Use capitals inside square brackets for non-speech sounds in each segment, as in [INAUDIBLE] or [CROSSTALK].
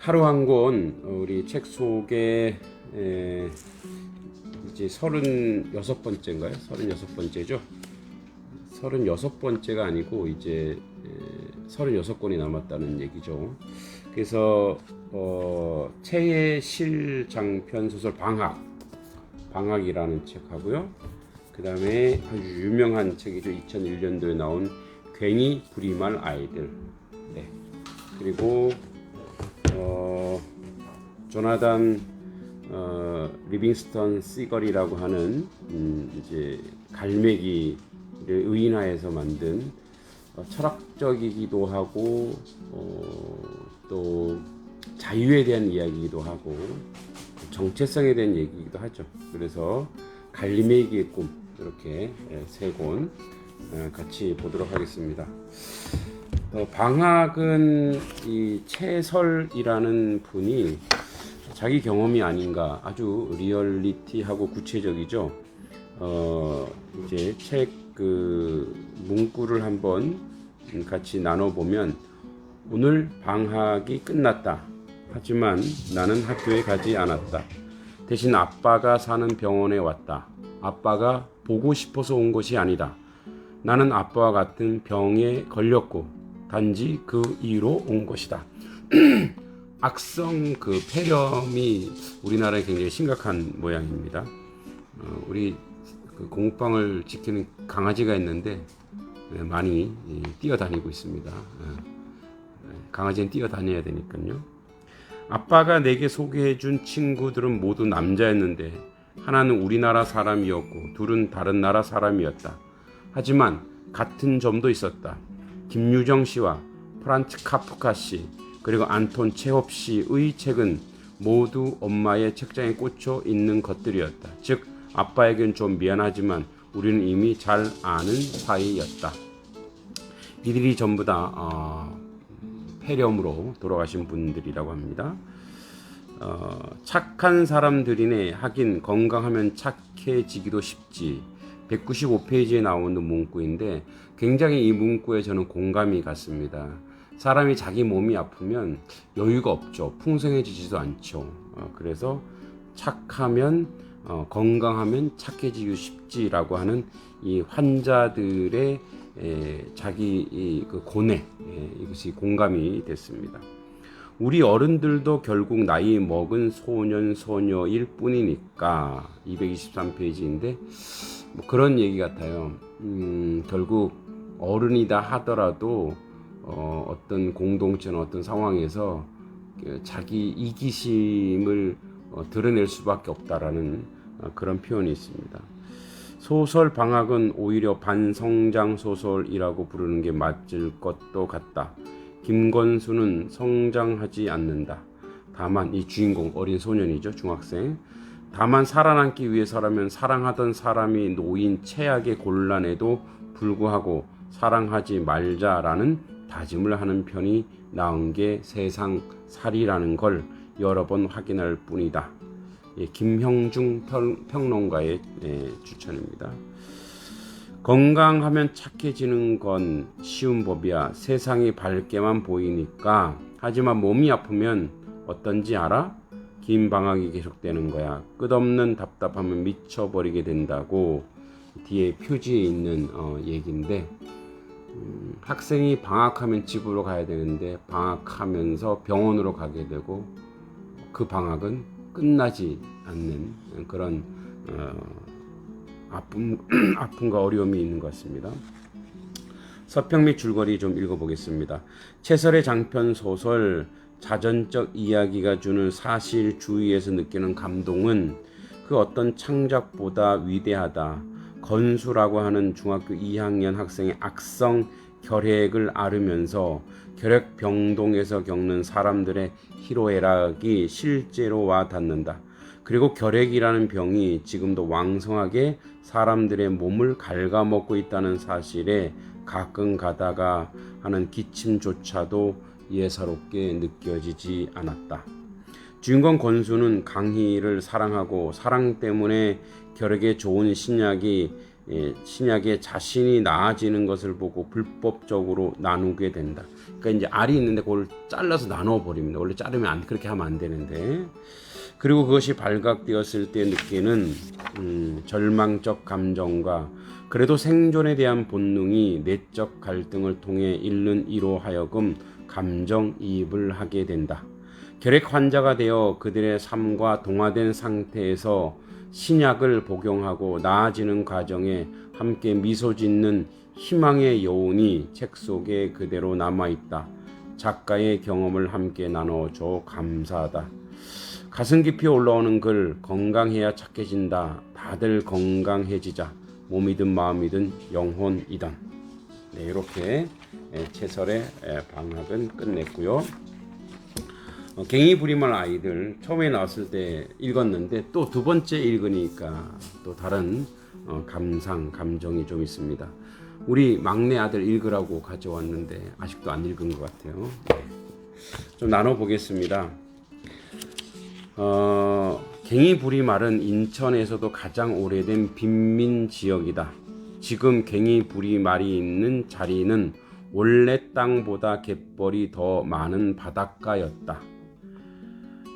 하루 한 권 우리 책 속에 에, 이제 36번째인가요? 36번째죠. 36번째가 아니고 이제 에, 36권이 남았다는 얘기죠. 그래서 어, 최예실 장편 소설 방학 방학이라는 책하고요. 그 다음에 아주 유명한 책이죠. 2001년도에 나온 괜히 불임할 아이들. 네. 그리고 어, 조나단 어, 리빙스턴 시걸이라고 하는 음, 이제 갈매기를 의인화해서 만든 어, 철학적이기도 하고 어, 또 자유에 대한 이야기이기도 하고 정체성에 대한 얘기이기도 하죠. 그래서 갈매기의 꿈 이렇게 세권 어, 같이 보도록 하겠습니다. 어, 방학은 이 채설이라는 분이 자기 경험이 아닌가 아주 리얼리티하고 구체적이죠. 어 이제 책 그 문구를 한번 같이 나눠 보면 오늘 방학이 끝났다. 하지만 나는 학교에 가지 않았다. 대신 아빠가 사는 병원에 왔다. 아빠가 보고 싶어서 온 것이 아니다. 나는 아빠와 같은 병에 걸렸고 단지 그 이유로 온 것이다. [CLEARS THROAT] 악성 그 폐렴이 우리나라에 굉장히 심각한 모양입니다. 어, 우리 그 공방을 지키는 강아지가 있는데 네, 많이 예, 뛰어다니고 있습니다. 예, 강아지는 뛰어다녀야 되니까요. 아빠가 내게 소개해준 친구들은 모두 남자였는데 하나는 우리나라 사람이었고 둘은 다른 나라 사람이었다. 하지만 같은 점도 있었다. 김유정 씨와 프란츠 카프카 씨 그리고 안톤 체홉 씨의 책은 모두 엄마의 책장에 꽂혀 있는 것들이었다. 즉 아빠에겐 좀 미안하지만 우리는 이미 잘 아는 사이였다. 이들이 전부 다 어, 폐렴으로 돌아가신 분들이라고 합니다. 어, 착한 사람들이네 하긴 건강하면 착해지기도 쉽지. 195페이지에 나오는 문구인데 굉장히 이 문구에 저는 공감이 갔습니다. 사람이 자기 몸이 아프면 여유가 없죠. 풍성해지지도 않죠. 어, 그래서 착하면 어, 건강하면 착해지기 쉽지라고 하는 이 환자들의 에, 자기 이, 그 고뇌 에, 이것이 공감이 됐습니다. 우리 어른들도 결국 나이 먹은 소년 소녀일 뿐이니까 223페이지인데 뭐 그런 얘기 같아요. 음, 결국 어른이다 하더라도 어, 어떤 공동체나 어떤 상황에서 그 자기 이기심을 어, 드러낼 수밖에 없다라는 어, 그런 표현이 있습니다. 소설 방학은 오히려 반성장 소설이라고 부르는 게 맞을 것도 같다. 김건수는 성장하지 않는다. 다만 이 주인공 어린 소년이죠 중학생. 다만 살아남기 위해서라면 사랑하던 사람이 놓인 최악의 곤란에도 불구하고 사랑하지 말자라는 다짐을 하는 편이 나은 게 세상 살이라는 걸 여러 번 확인할 뿐이다. 예, 김형중 평론가의 예, 추천입니다. 건강하면 착해지는 건 쉬운 법이야. 세상이 밝게만 보이니까. 하지만 몸이 아프면 어떤지 알아? 긴 방학이 계속되는 거야. 끝없는 답답함을 미쳐버리게 된다고 뒤에 표지에 있는 어, 얘기인데 음, 학생이 방학하면 집으로 가야 되는데 방학하면서 병원으로 가게 되고 그 방학은 끝나지 않는 그런 어, 아픔, [CLEARS THROAT] 아픔과 어려움이 있는 것 같습니다. 서평 및 줄거리 좀 읽어보겠습니다. 채설의 장편 소설 자전적 이야기가 주는 사실 주위에서 느끼는 감동은 그 어떤 창작보다 위대하다. 건수라고 하는 중학교 2학년 학생의 악성 결핵을 앓으면서 결핵 병동에서 겪는 사람들의 희로애락이 실제로 와 닿는다. 그리고 결핵이라는 병이 지금도 왕성하게 사람들의 몸을 갉아먹고 있다는 사실에 가끔 가다가 하는 기침조차도 예사롭게 느껴지지 않았다. 주인공 권수는 강희를 사랑하고 사랑 때문에 결핵에 좋은 신약이 예, 신약에 자신이 나아지는 것을 보고 불법적으로 나누게 된다. 그러니까 이제 알이 있는데 그걸 잘라서 나눠 버립니다. 원래 자르면 안 그렇게 하면 안 되는데. 그리고 그것이 발각되었을 때 느끼는 음, 절망적 감정과 그래도 생존에 대한 본능이 내적 갈등을 통해 잃는 이로 하여금 감정 이입을 하게 된다. 결핵 환자가 되어 그들의 삶과 동화된 상태에서 신약을 복용하고 나아지는 과정에 함께 미소 짓는 희망의 여운이 책 속에 그대로 남아 있다. 작가의 경험을 함께 나눠줘 감사하다. 가슴 깊이 올라오는 글 건강해야 착해진다. 다들 건강해지자. 몸이든 마음이든 영혼이든. 네, 이렇게 예, 채설의 예, 방학은 끝냈고요. 어, 갱이 부림할 아이들 처음에 나왔을 때 읽었는데 또 두 번째 읽으니까 또 다른 어, 감상 감정이 좀 있습니다. 우리 막내 아들 읽으라고 가져왔는데 아직도 안 읽은 것 같아요. 네. 좀 나눠 보겠습니다. 어, 갱이 부리말은 인천에서도 가장 오래된 빈민 지역이다. 지금 갱이 부리말이 있는 자리는 원래 땅보다 갯벌이 더 많은 바닷가였다.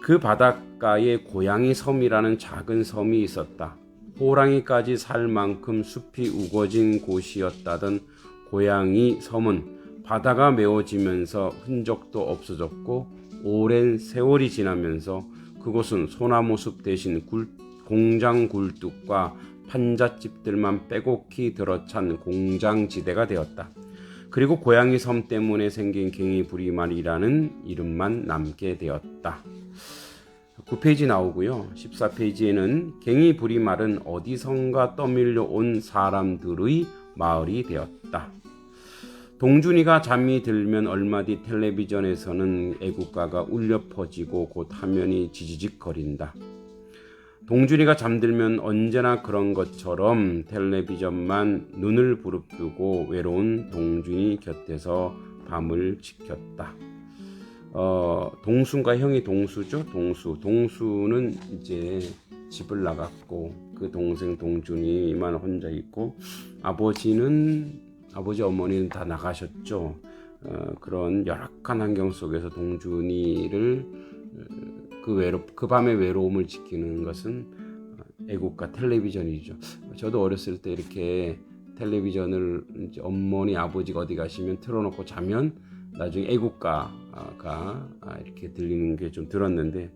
그 바닷가에 고양이 섬이라는 작은 섬이 있었다. 호랑이까지 살 만큼 숲이 우거진 곳이었다던 고양이 섬은 바다가 메워지면서 흔적도 없어졌고 오랜 세월이 지나면서 그곳은 소나무 숲 대신 굴, 공장 굴뚝과 판잣집들만 빼곡히 들어찬 공장지대가 되었다. 그리고 고양이 섬 때문에 생긴 갱이 부리말이라는 이름만 남게 되었다. 9페이지 나오고요. 14페이지에는 갱이 부리말은 어디선가 떠밀려 온 사람들의 마을이 되었다. 동준이가 잠이 들면 얼마 뒤 텔레비전에서는 애국가가 울려 퍼지고 곧 화면이 지지직 거린다. 동준이가 잠들면 언제나 그런 것처럼 텔레비전만 눈을 부릅뜨고 외로운 동준이 곁에서 밤을 지켰다. 어, 동수가 형이 동수죠. 동수. 동수는 이제 집을 나갔고 그 동생 동준이만 혼자 있고 아버지는 아버지 어머니는 다 나가셨죠. 어, 그런 열악한 환경 속에서 동준이를 그 외로 그 밤의 외로움을 지키는 것은 애국가 텔레비전이죠. 저도 어렸을 때 이렇게 텔레비전을 어머니 아버지가 어디 가시면 틀어놓고 자면 나중에 애국가가 이렇게 들리는 게 좀 들었는데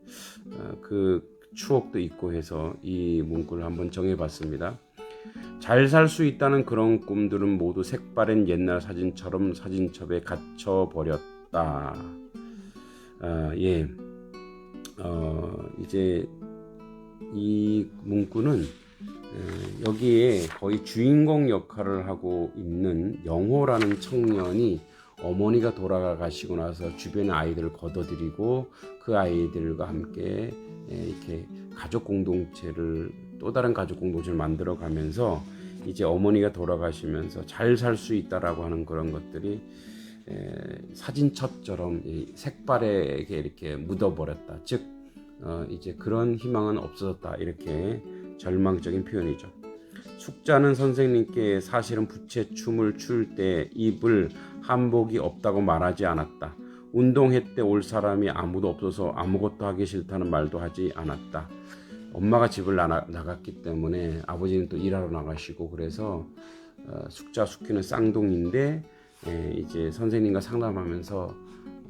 어, 그 추억도 있고 해서 이 문구를 한번 정해봤습니다. 잘 살 수 있다는 그런 꿈들은 모두 색바랜 옛날 사진처럼 사진첩에 갇혀 버렸다. 아, 예. 어, 이제 이 문구는 에, 여기에 거의 주인공 역할을 하고 있는 영호라는 청년이 어머니가 돌아가시고 나서 주변의 아이들을 걷어들이고 그 아이들과 함께 이렇게 가족 공동체를 또 다른 가족 공동체를 만들어 가면서 이제 어머니가 돌아가시면서 잘 살 수 있다라고 하는 그런 것들이 사진첩처럼 색발에게 이렇게 묻어버렸다. 즉 어, 이제 그런 희망은 없어졌다. 이렇게 절망적인 표현이죠. 숙자는 선생님께 사실은 부채 춤을 출 때 입을 한복이 없다고 말하지 않았다. 운동회 때 올 사람이 아무도 없어서 아무것도 하기 싫다는 말도 하지 않았다. 엄마가 집을 나, 나갔기 때문에 아버지는 또 일하러 나가시고 그래서 어, 숙자 숙기는 쌍둥이인데 에, 이제 선생님과 상담하면서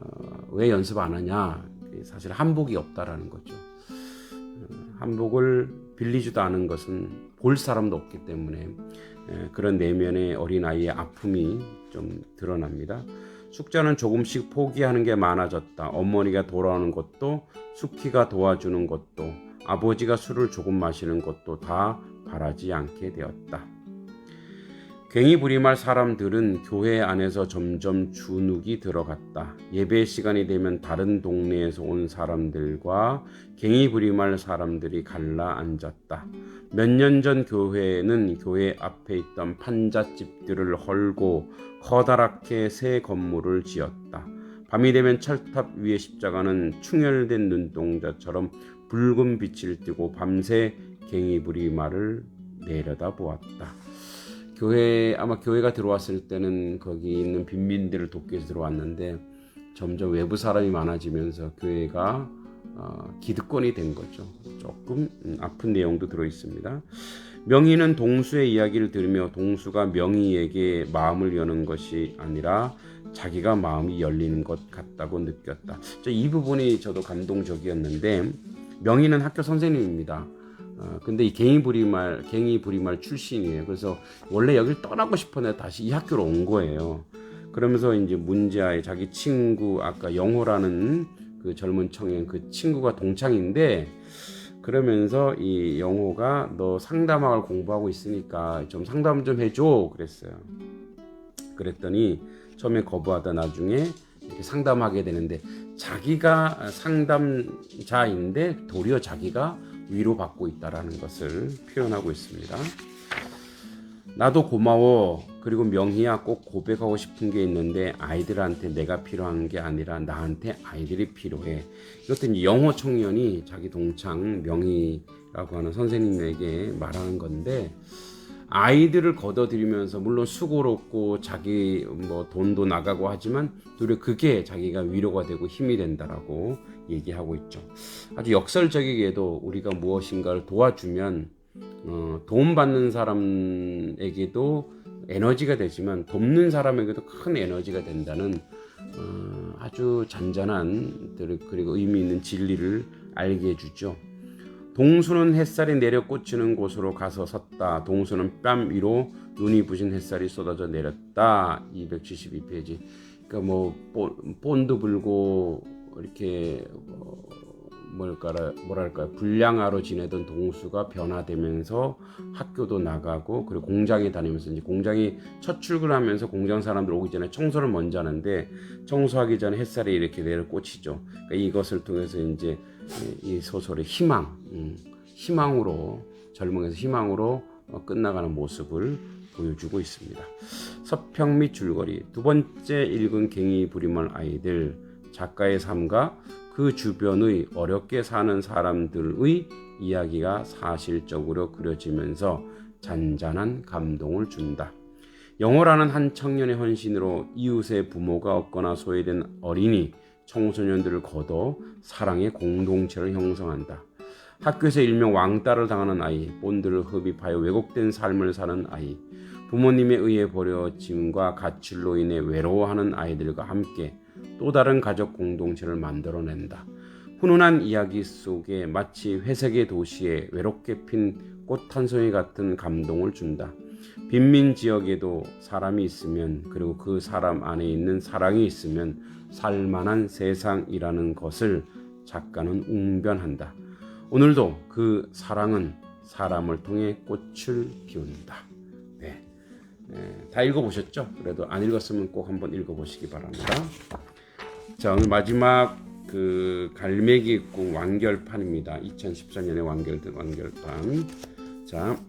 어, 왜 연습 안 하냐 사실 한복이 없다라는 거죠. 어, 한복을 빌리지도 않은 것은 볼 사람도 없기 때문에 에, 그런 내면의 어린 아이의 아픔이 좀 드러납니다. 숙자는 조금씩 포기하는 게 많아졌다. 어머니가 돌아오는 것도 숙희가 도와주는 것도 아버지가 술을 조금 마시는 것도 다 바라지 않게 되었다. 괭이 부림할 사람들은 교회 안에서 점점 주눅이 들어갔다. 예배 시간이 되면 다른 동네에서 온 사람들과 괭이 부림할 사람들이 갈라 앉았다. 몇 년 전 교회는 교회 앞에 있던 판잣집들을 헐고 커다랗게 새 건물을 지었다. 밤이 되면 철탑 위에 십자가는 충혈된 눈동자처럼 붉은 빛을 띠고 밤새 갱이부리말을 내려다 보았다. 교회 아마 교회가 들어왔을 때는 거기 있는 빈민들을 돕기 위해서 들어왔는데 점점 외부 사람이 많아지면서 교회가 어, 기득권이 된 거죠. 조금 음, 아픈 내용도 들어 있습니다. 명희는 동수의 이야기를 들으며 동수가 명희에게 마음을 여는 것이 아니라 자기가 마음이 열리는 것 같다고 느꼈다. 저이 부분이 저도 감동적이었는데 명희는 학교 선생님입니다. 어, 근데 이 갱이 부리말 갱이 부리말 출신이에요. 그래서 원래 여길 떠나고 싶었는데 다시 이 학교로 온 거예요. 그러면서 이제 문제아의 자기 친구 아까 영호라는 그 젊은 청년 그 친구가 동창인데 그러면서 이 영호가 너 상담학을 공부하고 있으니까 좀 상담 좀 해줘 그랬어요. 그랬더니 처음에 거부하다 나중에 이렇게 상담하게 되는데 자기가 상담자인데 도리어 자기가 위로받고 있다라는 것을 표현하고 있습니다. 나도 고마워. 그리고 명희야 꼭 고백하고 싶은 게 있는데 아이들한테 내가 필요한 게 아니라 나한테 아이들이 필요해. 이제 영호 청년이 자기 동창 명희라고 하는 선생님에게 말하는 건데 아이들을 걷어들이면서 물론 수고롭고 자기 뭐 돈도 나가고 하지만 도리어 그게 자기가 위로가 되고 힘이 된다라고 얘기하고 있죠. 아주 역설적이게도 우리가 무엇인가를 도와주면 어, 도움 받는 사람에게도 에너지가 되지만 돕는 사람에게도 큰 에너지가 된다는 어, 아주 잔잔한 그리고 의미 있는 진리를 알게 해주죠. 동수는 햇살이 내려 꽂히는 곳으로 가서 섰다. 동수는 뺨 위로 눈이 부신 햇살이 쏟아져 내렸다. 272페이지. 그러니까 뭐 본도 불고 이렇게 어, 뭘까 뭐랄까 불량아로 지내던 동수가 변화되면서 학교도 나가고 그리고 공장에 다니면서 이제 공장이 첫 출근하면서 공장 사람들 오기 전에 청소를 먼저 하는데 청소하기 전에 햇살이 이렇게 내려 꽂히죠. 그러니까 이것을 통해서 이제 이 소설의 희망, 음, 희망으로 젊음에서 희망으로 어, 끝나가는 모습을 보여주고 있습니다. 서평 및 줄거리 두 번째 읽은 갱이 부림할 아이들 작가의 삶과 그 주변의 어렵게 사는 사람들의 이야기가 사실적으로 그려지면서 잔잔한 감동을 준다. 영호라는 한 청년의 헌신으로 이웃의 부모가 없거나 소외된 어린이, 청소년들을 거둬 사랑의 공동체를 형성한다. 학교에서 일명 왕따를 당하는 아이, 본드를 흡입하여 왜곡된 삶을 사는 아이, 부모님에 의해 버려짐과 가출로 인해 외로워하는 아이들과 함께 또 다른 가족 공동체를 만들어낸다. 훈훈한 이야기 속에 마치 회색의 도시에 외롭게 핀 꽃 한 송이 같은 감동을 준다. 빈민 지역에도 사람이 있으면 그리고 그 사람 안에 있는 사랑이 있으면 살만한 세상이라는 것을 작가는 웅변한다. 오늘도 그 사랑은 사람을 통해 꽃을 피운다. 네. 네, 다 읽어보셨죠? 그래도 안 읽었으면 꼭 한번 읽어보시기 바랍니다. 자 오늘 마지막 그 갈매기 꿈 완결판입니다. 2014년에 완결된 완결판. 자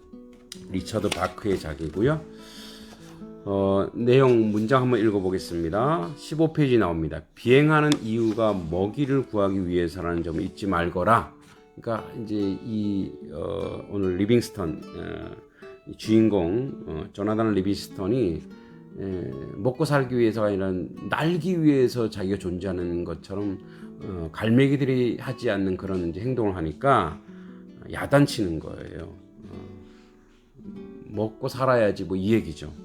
[CLEARS THROAT] 리처드 바크의 작이고요. 어, 내용 문장 한번 읽어보겠습니다. 15페이지 나옵니다. 비행하는 이유가 먹이를 구하기 위해서라는 점을 잊지 말거라. 그러니까 이제 이 어, 오늘 리빙스턴 어, 주인공 어, 조나단 리빙스턴이 에, 먹고 살기 위해서가 아니라 날기 위해서 자기가 존재하는 것처럼 어, 갈매기들이 하지 않는 그런 이제 행동을 하니까 야단치는 거예요. 어, 먹고 살아야지 뭐 이 얘기죠.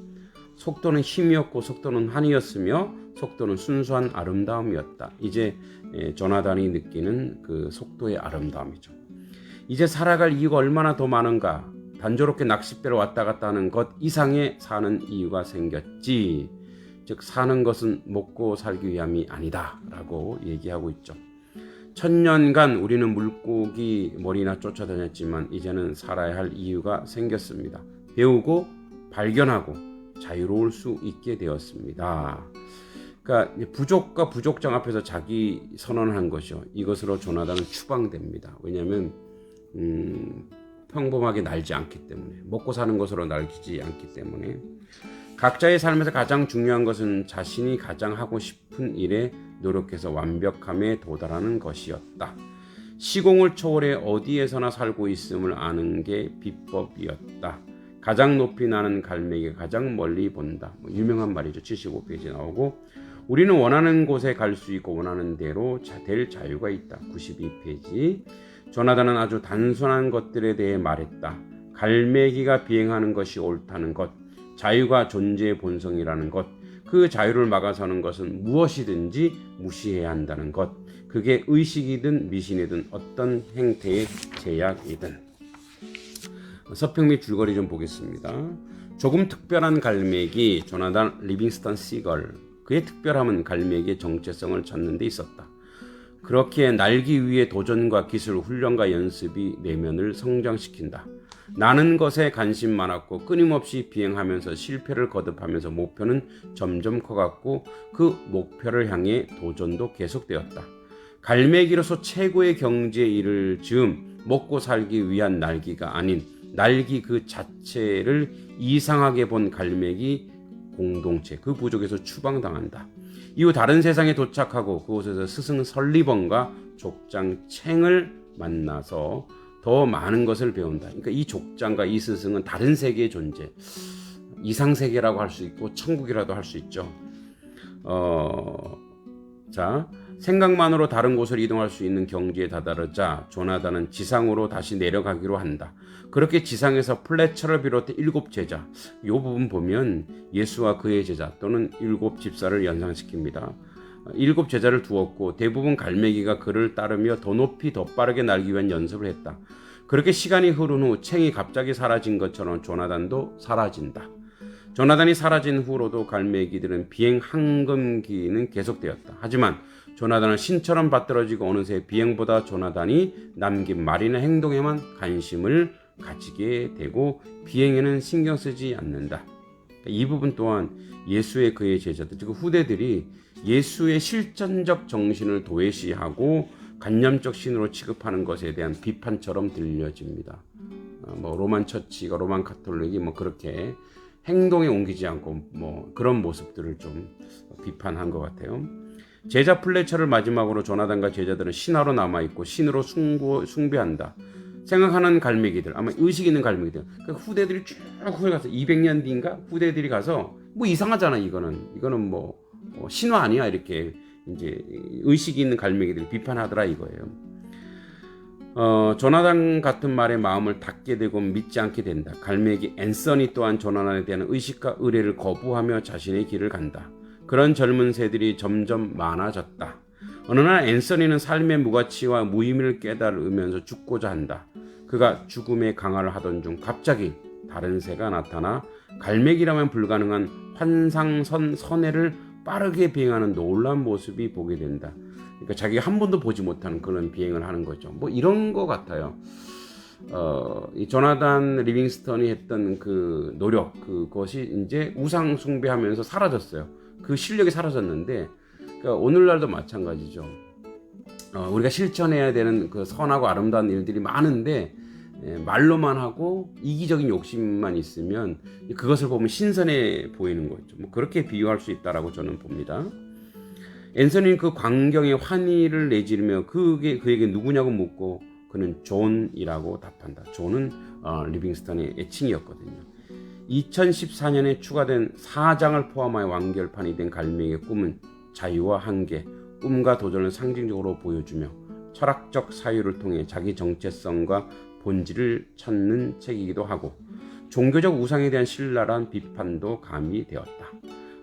속도는 힘이었고 속도는 한이었으며 속도는 순수한 아름다움이었다. 이제 에, 조나단이 느끼는 그 속도의 아름다움이죠. 이제 살아갈 이유가 얼마나 더 많은가? 단조롭게 낚싯배로 왔다 갔다 하는 것 이상의 사는 이유가 생겼지. 즉 사는 것은 먹고 살기 위함이 아니다라고 얘기하고 있죠. 천년간 우리는 물고기 머리나 쫓아다녔지만 이제는 살아야 할 이유가 생겼습니다. 배우고 발견하고 자유로울 수 있게 되었습니다. 그러니까 부족과 부족장 앞에서 자기 선언을 한 것이요. 이것으로 조나단은 추방됩니다. 왜냐하면 음, 평범하게 날지 않기 때문에 먹고 사는 것으로 날지 않기 때문에 각자의 삶에서 가장 중요한 것은 자신이 가장 하고 싶은 일에 노력해서 완벽함에 도달하는 것이었다. 시공을 초월해 어디에서나 살고 있음을 아는 게 비법이었다. 가장 높이 나는 갈매기가 가장 멀리 본다. 뭐 유명한 말이죠. 75페이지 나오고 우리는 원하는 곳에 갈 수 있고 원하는 대로 자, 될 자유가 있다. 92페이지. 조나단은 아주 단순한 것들에 대해 말했다. 갈매기가 비행하는 것이 옳다는 것, 자유가 존재의 본성이라는 것, 그 자유를 막아서는 것은 무엇이든지 무시해야 한다는 것, 그게 의식이든 미신이든 어떤 행태의 제약이든. 서평 및 줄거리 좀 보겠습니다. 조금 특별한 갈매기 조나단 리빙스턴 시걸 그의 특별함은 갈매기의 정체성을 찾는 데 있었다. 그렇게 날기 위해 도전과 기술, 훈련과 연습이 내면을 성장시킨다. 나는 것에 관심 많았고 끊임없이 비행하면서 실패를 거듭하면서 목표는 점점 커갔고 그 목표를 향해 도전도 계속되었다. 갈매기로서 최고의 경지에 이를 즈음 먹고 살기 위한 날기가 아닌 날기 그 자체를 이상하게 본 갈매기 공동체 그 부족에서 추방당한다. 이후 다른 세상에 도착하고 그곳에서 스승 설리번과 족장 챙을 만나서 더 많은 것을 배운다. 그러니까 이 족장과 이 스승은 다른 세계의 존재, 이상 세계라고 할 수 있고 천국이라도 할 수 있죠. 어, 자 생각만으로 다른 곳을 이동할 수 있는 경지에 다다르자 조나단은 지상으로 다시 내려가기로 한다. 그렇게 지상에서 플래처를 비롯해 일곱 제자, 이 부분 보면 예수와 그의 제자 또는 일곱 집사를 연상시킵니다. 일곱 제자를 두었고 대부분 갈매기가 그를 따르며 더 높이 더 빠르게 날기 위한 연습을 했다. 그렇게 시간이 흐른 후 챙이 갑자기 사라진 것처럼 조나단도 사라진다. 조나단이 사라진 후로도 갈매기들은 비행 황금기는 계속되었다. 하지만 조나단은 신처럼 받들어지고 어느새 비행보다 조나단이 남긴 말이나 행동에만 관심을 가지게 되고 비행에는 신경 쓰지 않는다. 이 부분 또한 예수의 그의 제자들, 즉 후대들이 예수의 실전적 정신을 도외시하고 관념적 신으로 취급하는 것에 대한 비판처럼 들려집니다. 어, 뭐 로만 처치가 로만 카톨릭이 뭐 그렇게 행동에 옮기지 않고 뭐 그런 모습들을 좀 비판한 것 같아요. 제자 플래처를 마지막으로 조나단과 제자들은 신하로 남아 있고 신으로 숭고, 숭배한다. 생각하는 갈매기들 아마 의식 있는 갈매기들 그러니까 후대들이 쭉 후에 가서 200년 뒤인가 후대들이 가서 뭐 이상하잖아 이거는 이거는 뭐, 뭐 신화 아니야 이렇게 이제 의식 있는 갈매기들이 비판하더라 이거예요. 어, 조나단 같은 말에 마음을 닫게 되고 믿지 않게 된다. 갈매기 앤서니 또한 조나단에 대한 의식과 의뢰를 거부하며 자신의 길을 간다. 그런 젊은 새들이 점점 많아졌다. 어느 날 앤서니는 삶의 무가치와 무의미를 깨달으면서 죽고자 한다. 그가 죽음의 강화를 하던 중 갑자기 다른 새가 나타나 갈매기라면 불가능한 환상선 선해를 빠르게 비행하는 놀라운 모습이 보게 된다. 그러니까 자기가 한 번도 보지 못하는 그런 비행을 하는 거죠. 뭐 이런 거 같아요. 어, 이 조나단 리빙스턴이 했던 그 노력 그것이 이제 우상 숭배하면서 사라졌어요. 그 실력이 사라졌는데 그러니까 오늘날도 마찬가지죠. 어, 우리가 실천해야 되는 그 선하고 아름다운 일들이 많은데 예, 말로만 하고 이기적인 욕심만 있으면 그것을 보면 신선해 보이는 거죠. 뭐 그렇게 비유할 수 있다라고 저는 봅니다. 앤서니는 그 광경에 환희를 내지르며 그게 그에게 누구냐고 묻고 그는 존이라고 답한다. 존은 어, 리빙스턴의 애칭이었거든요. 2014년에 추가된 4장을 포함하여 완결판이 된 갈매기의 꿈은 자유와 한계, 꿈과 도전을 상징적으로 보여주며 철학적 사유를 통해 자기 정체성과 본질을 찾는 책이기도 하고 종교적 우상에 대한 신랄한 비판도 가미되었다.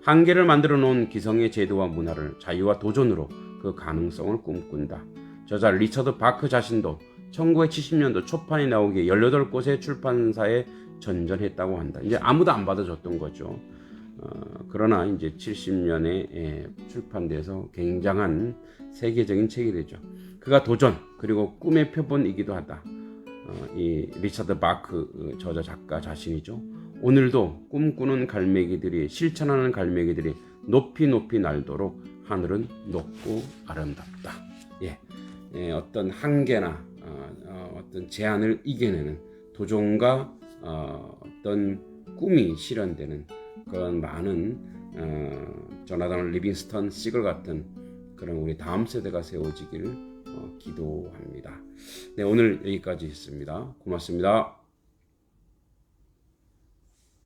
한계를 만들어 놓은 기성의 제도와 문화를 자유와 도전으로 그 가능성을 꿈꾼다. 저자 리처드 바크 자신도 1970년도 초판에 나오기에 18곳의 출판사에 전전했다고 한다. 이제 아무도 안 받아줬던 거죠. 어, 그러나 이제 70년에 예, 출판돼서 굉장한 세계적인 책이 되죠. 그가 도전 그리고 꿈의 표본이기도 하다. 어, 이 리차드 바크 저자 작가 자신이죠. 오늘도 꿈꾸는 갈매기들이 실천하는 갈매기들이 높이 높이 날도록 하늘은 높고 아름답다. 예, 예 어떤 한계나 어, 떤 제한을 이겨내는 도전과 어, 떤 꿈이 실현되는 그런 많은 어, 조나단 리빙스턴 시글 같은 그런 우리 다음 세대가 세워지기를 어, 기도합니다. 네, 오늘 여기까지 했습니다. 고맙습니다.